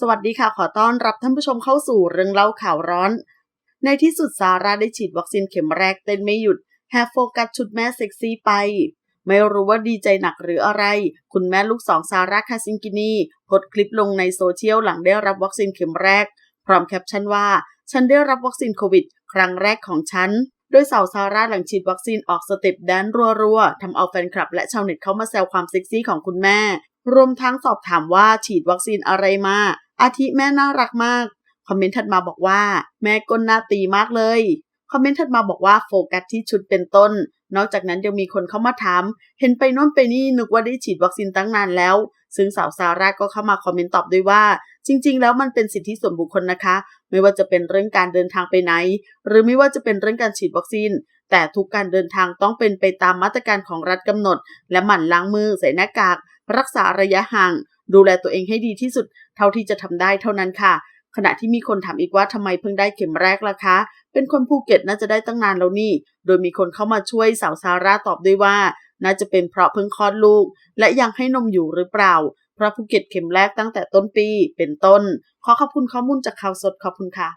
สวัสดีค่ะ ขอต้อนรับท่านผู้ชมเข้าสู่เรื่องเล่าข่าวร้อน ในที่สุดซาร่าได้ฉีดวัคซีนเข็มแรกเต้นไม่หยุดแฮโฟกัสชุดแม่เซ็กซี่ไป ไม่รู้ว่าดีใจหนักหรืออะไร คุณแม่ลูกสองซาร่าคาซิงกินีโพสคลิปลงในโซเชียลหลังได้รับวัคซีนเข็มแรก พร้อมแคปชั่นว่า ฉันได้รับวัคซีนโควิด ครั้งแรกของฉัน โดยสาวซาร่าหลังฉีดวัคซีนออกสเต็ปแดนรัวๆทำเอาแฟนคลับ และชาวเน็ตเข้ามาแซวความเซ็กซี่ของคุณแม่ รวมทั้งสอบถามว่าฉีดวัคซีนอะไรมา อาทิแม่น่ารักมาก คอมเมนต์ถัดมาบอกว่า แม่ก้นหน้าตีมากเลย คอมเมนต์ถัดมาบอกว่าโฟกัสที่ชุดเป็นต้น นอกจากนั้นยังมีคนเข้ามาถาม เห็นไปโน่นไปนี่นึกว่าได้ฉีดวัคซีนตั้งนานแล้ว ซึ่งสาวซาร่าก็เข้ามาคอมเมนต์ตอบด้วยว่า จริง ๆ แล้วมันเป็นสิทธิส่วนบุคคลนะคะ ไม่ว่าจะเป็นเรื่องการเดินทางไปไหน หรือไม่ว่าจะเป็นเรื่องการฉีดวัคซีน แต่ทุกการเดินทางต้องเป็นไปตามมาตรการของรัฐกำหนด และหมั่นล้างมือใส่หน้ากาก รักษาระยะห่าง ดูแลตัวเองให้ดีที่สุด เท่าที่จะทำได้เท่านั้นค่ะ ขณะที่มีคนถามอีกว่าทำไมเพิ่งได้เข็มแรกล่ะคะ เป็นคนภูเก็ตน่าจะได้ตั้งนานแล้วนี่ โดยมีคนเข้ามาช่วยสาวซาร่าตอบด้วยว่า น่าจะเป็นเพราะเพิ่งคลอดลูก และยังให้นมอยู่หรือเปล่าเพราะภูเก็ตเข็มแรกตั้งแต่ต้นปีเป็นต้น ขอขอบคุณข้อมูลจากข่าวสดขอบคุณค่ะ